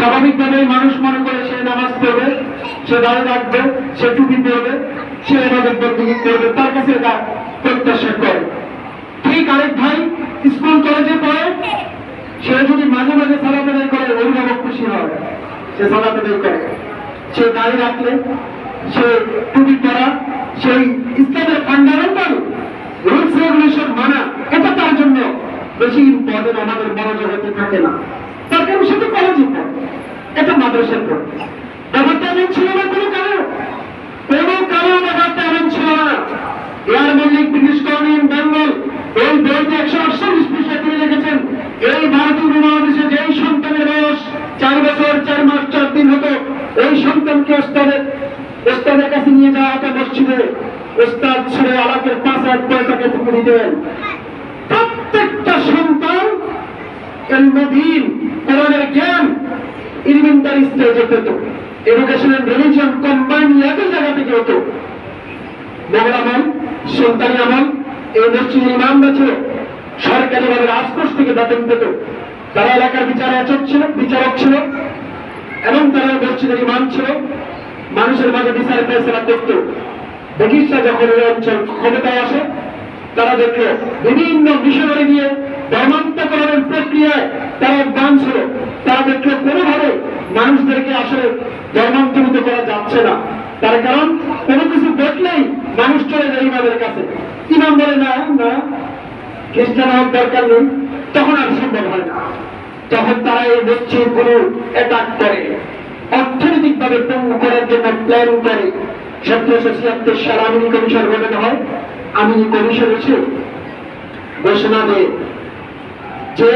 স্বাভাবিকভাবে মানুষ মনে করে সে নামাজ পড়বে, সে দাঁড়িয়ে রাখবে সে টুপি পরবে, সে এভাবে বন্দুকি করবে, তার কাছে এটা প্রত্যাশা করে। ঠিক আরেক ভাই স্কুল কলেজে পড়ে, সে যদি মাঝে মাঝে সালাত আদায় করে, অভিভাবক খুশি হয়, সে সালাত আদায় করে। সে দাঁড়িয়ে রাখলে, সে টুপি পরা, সেই ইসলামের ফান্ডামেন্টাল রুলস রেগুলেশন মানা, এটা তার জন্য বেশি ইম্পর্টেন্ট আমাদের মনোযোগ হতে থাকে না। তার কারণ সে এটা মাদ্রাসার পড়ে। ব্যাপারটা এমন ছিল না কোনো কারণ। কোনো কারণ ব্যাপারটা এমন ছিল না। Air Mallick British colony in Bengal, এই বইতে একশো আটচল্লিশ পৃষ্ঠা তিনি লিখেছেন, এই ভারতীয় উপমহাদেশে যেই সন্তানের বয়স চার বছর, চার মাস, চার দিন হতো এই সন্তানকে ওস্তাদের ওস্তাদের কাছে নিয়ে যাওয়া হতো মসজিদে ওস্তাদ ছেড়ে আলাকের পাঁচ পরে তাকে ফুকে দিতেন। প্রত্যেকটা সন্তান কোরআনের জ্ঞান স্টেজে পেত। এডুকেশন একই জায়গা থেকে হতো। আমল আমল এই ইমামরা ছিল। রাজকোষ থেকে বেতন পেত। তারা এলাকার বিচারক ছিল বিচারক ছিল, এবং তারা মসজিদের ইমাম ছিল। মানুষের মাঝে বিচার ফেসলা করত। ব্রিটিশরা যখন এই অঞ্চল ক্ষমতায় আসে, তারা দেখল বিভিন্ন মিশনারি দিয়ে ধর্মান্তকরণের প্রক্রিয়ায় তারা গান ছিল। দেখল কোনোভাবে মানুষদেরকে আসলে ধর্মান্তরিত করা যাচ্ছে না। তার কারণ, কোনো কিছু দেখলেই মানুষ চলে যায় ইমামের কাছে। ইমাম বলে, না না, খ্রিস্টান হওয়ার দরকার নেই। তখন আর সম্ভব হয় না। তখন তারা এই মসজিদগুলো অ্যাটাক করে। অর্থনৈতিক ভাবে পঙ্গু করার জন্য প্ল্যান করে। সতেরোশো ছিয়াত্তর সাল আমিনি কমিশন গঠন হয়। আমিনি কমিশন এসে ঘোষণা দেয় যে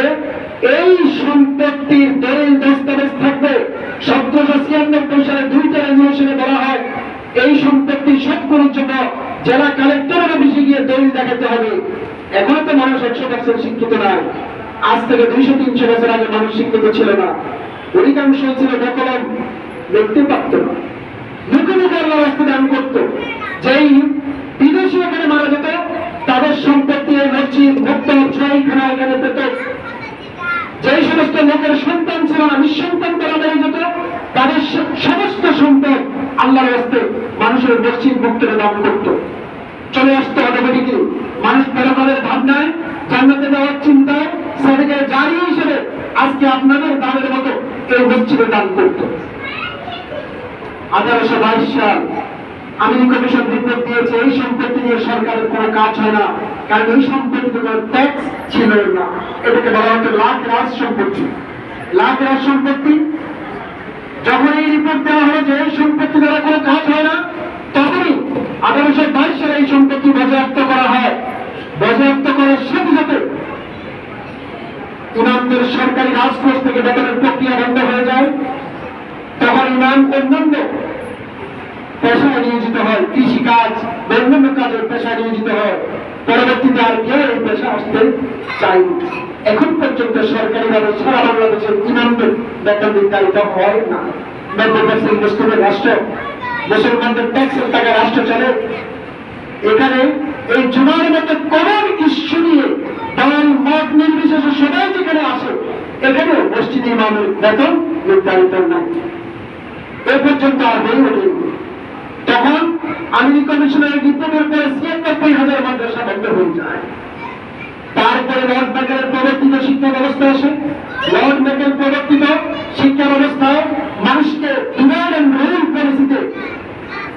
এই সম্পত্তির দলিল দস্তাবেজ থাকবে। সতেরোশো ছিয়ানব্বই সালে দুইটা রেজলিউশনে বলা হয়, এই সম্পত্তির সবগুলোর জন্য জেলা কালেক্টরের অফিসে গিয়ে দলিল দেখাতে হবে। এখনও তো মানুষ একশো পার্সেন্ট শিক্ষিত নয় আজ থেকে দুইশো তিনশো বছর আগে মানুষ শিক্ষিত ছিল না। অধিকাংশ ছিল দখলম দেখতে পারত না মুখে মুখে আল্লাহ রাস্তা দান করতো যেই বিদেশি এখানে মারা যেত তাদের সম্পত্তি এই মসজিদ মুক্ত ছয়খানা এখানে পেত যেই সমস্ত লোকের সন্তান ছিল না নিঃসন্তান করা বেড়ে যেত তাদের স- সমস্ত সম্পদ আল্লাহর হস্তে মানুষের মসজিদ মুক্তরে দান করত। চলে আসতো অটোমেটিকলি মানুষ পেরকালের ভাবনায় জান্নাতে যাওয়ার চিন্তায় সেদিকে জারি হিসেবে আজকে আপনাদের দানের মতো এই মসজিদে দান করত। আঠারোশো বাইশ সাল আমিনি কমিশন রিপোর্ট দিয়েছে, এই সম্পত্তি নিয়ে সরকারের কোনো কাজ হয় না, কারণ এই সম্পত্তি কোনো ট্যাক্স ছিল না। এটাকে বলা হতো লাখ রাজ সম্পত্তি। লাখ রাজ সম্পত্তি যখন এই রিপোর্ট দেওয়া হলো যে এই সম্পত্তি দ্বারা কোনো কাজ হয় না, তখনই আঠারোশো বাইশ সালে এই সম্পত্তি বাজেয়াপ্ত করা হয়। বাজেয়াপ্ত করার সাথে সাথে ইমামদের সরকারি রাজকোষ থেকে বেতনের প্রক্রিয়া বন্ধ হয়ে যায়। তখন ইমাম অন্যান্য পেশায় নিয়োজিত হয় কৃষি কাজ বা অন্যান্য কাজের পেশায় নিয়োজিত হয়। পরবর্তীতে আর কেউ এই পেশা আসতে চায়নি। এখন পর্যন্ত সরকারি ভাবে সারা বাংলাদেশের ইমামদের বেতন নির্ধারিত হয় না। রাষ্ট্র, মুসলমানদের ট্যাক্সের টাকা রাষ্ট্র চলে। এখানে এই জুমার মতো কমন ইস্যু নিয়ে মত নির্বিশেষে সবাই যেখানে আসে এখানে মসজিদ বেতন নির্ধারিত নাই। এ পর্যন্ত আর তখন আমিনি কমিশনের রিপোর্টের পরে ছিয়ানব্বই হাজার মাদ্রাসা বন্ধ হয়ে যায়। তারপরে লর্ড ম্যাকেলের প্রবর্তিত শিক্ষা ব্যবস্থা আসে। লর্ড ম্যাকেল প্রবর্তিত শিক্ষা ব্যবস্থায় মানুষকে ডিমান্ড অ্যান্ড রুল পলিসিতে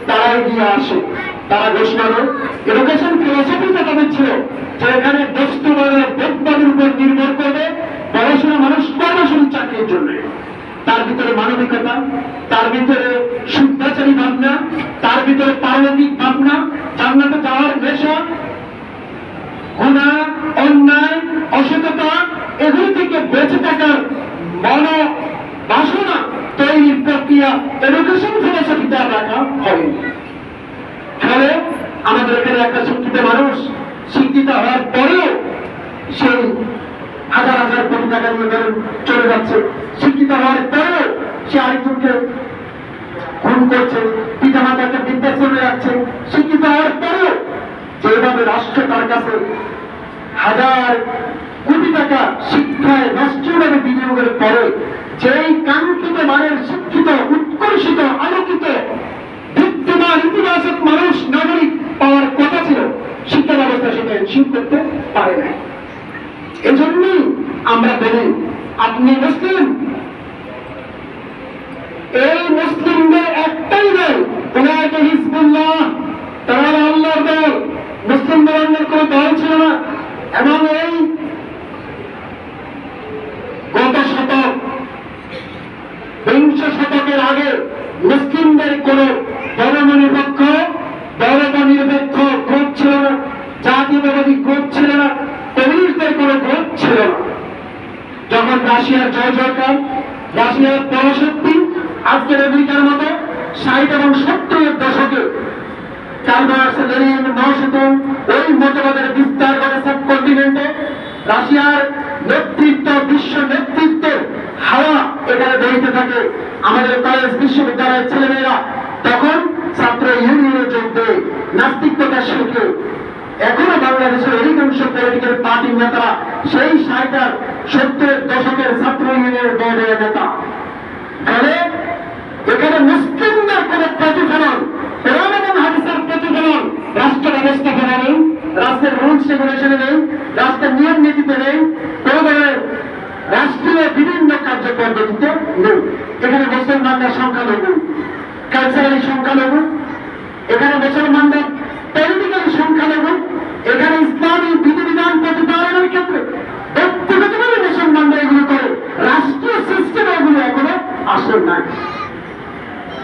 তারা এগিয়ে আসে। তারা ঘোষণা দেয়। এডুকেশন ফিলোসফিটা তাদের ছিল যে এখানে বস্তুবাদের, বোধবাদের উপর নির্ভর করবে, পড়াশোনা মানুষ কর্মশীল চাকরির জন্য। তার ভিতরে মানবিকতা, তার ভিতরে শুদ্ধাচারী ভাবনা, তার ভিতরে পারলৌকিক ভাবনা, জান্নাতে যাওয়ার নেশা গুণা অন্যায়, অসততা, এগুলি থেকে বেঁচে থাকার মন বাসনা তৈরির প্রক্রিয়া এডুকেশন ফিলোসফিতে আর রাখা হয়নি ফলে আমাদের এখানে একটা শিক্ষিত মানুষ শিক্ষিত হওয়ার পরেও সেই হাজার হাজার কোটি টাকা নিয়ে চলে যাচ্ছে। শিক্ষিত হওয়ার পরেও সে আরেকজনকে খুন করছে পিতা মাতাকে বৃদ্ধাশ্রমে যাচ্ছে শিক্ষিত হওয়ার পরেও যেভাবে রাষ্ট্র তার কাছে হাজার কোটি টাকা শিক্ষায় রাষ্ট্রীয়ভাবে বিনিয়োগের পরে যেই কাঙ্ক্ষিত মানের শিক্ষিত, উৎকর্ষিত, আলোকিত, বিদ্যমান, ইতিবাচক মানুষ, নাগরিক পাওয়ার কথা ছিল, শিক্ষা ব্যবস্থা সেটা এনশিওর করতে পারে না এজন্যই আমরা বলি, আপনি মুসলিম এই মুসলিমদের একটাই দল তারা আল্লাহর দল। মুসলিমদের অন্য কোনো দল ছিল না। এবং এই গত শতক, বিংশ শতকের আগে মুসলিমদের কোন ধর্মনিরপেক্ষ ধর্মনিরপেক্ষ গ্রুপ ছিল না জাতীয়তাবাদী গ্রুপ ছিল না, কমিউনিস্টদের কোন গ্রুপ ছিল না। যখন রাশিয়ার জয় জয়কার রাশিয়ার পরশক্তি আজকের আমেরিকার মতো ষাট এবং সত্তরের দশকে ছাত্র এখনও বাংলাদেশের সেই নেতা। এখানে মুসলিমদের কোন প্রতিফলন হাদিসের প্রতিফলন রাষ্ট্র ব্যবস্থাপনা নেই রাষ্ট্রের রুলস রেগুলেশনে নেই রাষ্ট্রের নিয়ম নীতিতে নেই রাষ্ট্রীয় বিভিন্ন নেই। এখানে মুসলমানদের সংখ্যালঘু কালচারালি সংখ্যালঘু, এখানে মুসলমানদের পলিটিক্যালি সংখ্যালঘু, এখানে ইসলামী বিধিবিধান প্রতিপালনের ক্ষেত্রে ব্যক্তিগতভাবে মুসলমানরা এগুলো করে, রাষ্ট্রীয় সিস্টেমে এগুলো এখনও আসে নাই।